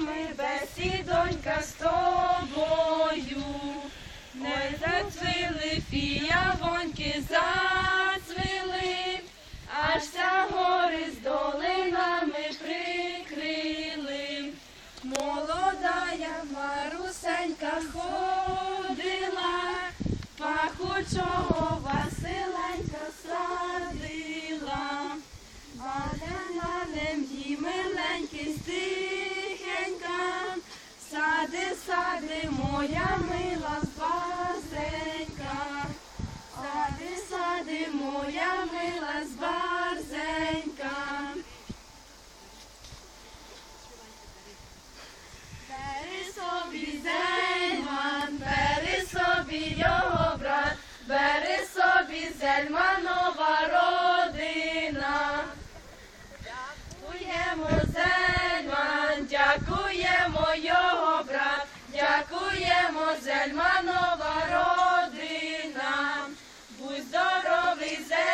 нами, бесідонька з тобою, не зацвіли фіявоньки зацвіли, аж ся гори з долинами прикрили. молода я марусенька ходила, пахучого. ти сади, моя мила збарзенька, сади, сади, моя мила збарзенька. Бери собі зельман, бери собі йо. is there.